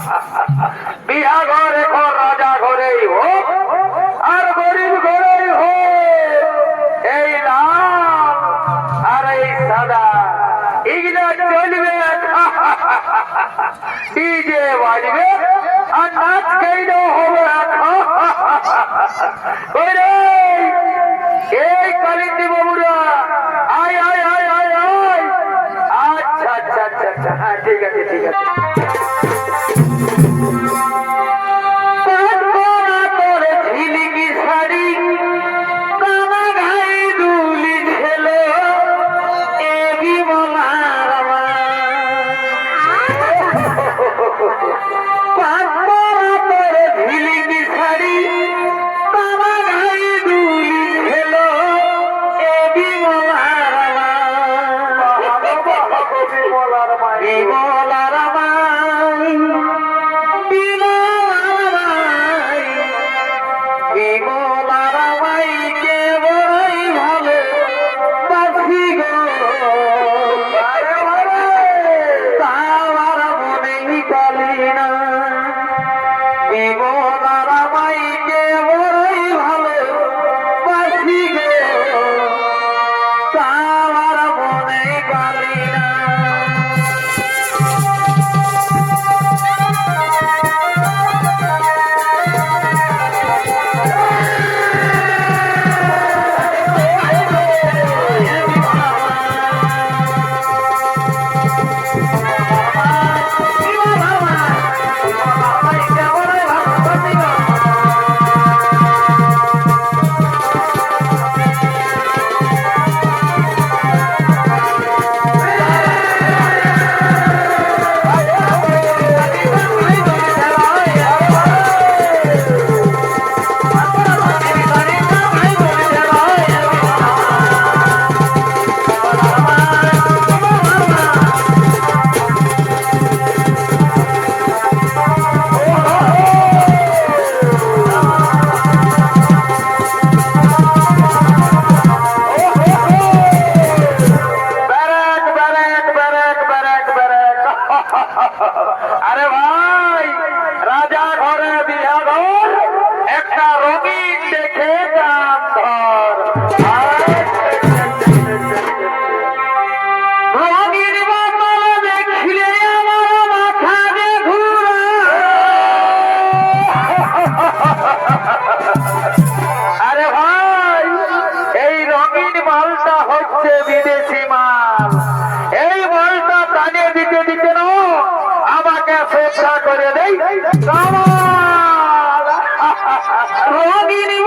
ঘরে ঘর, রাজা ঘরেই হোক, আর গরিব ঘরেই হোক। এই নাম আর এই সাদা ইগনা চলবে। ডিজে বাজবে, আর নাচ কেইলেও হবে এই কালিন্দি বাবুরা, আয় আয় আয় আয় আয়। আচ্ছা আচ্ছা আচ্ছা আচ্ছা হ্যাঁ ঠিক আছে ঠিক আছে। আরে ভাই। agony.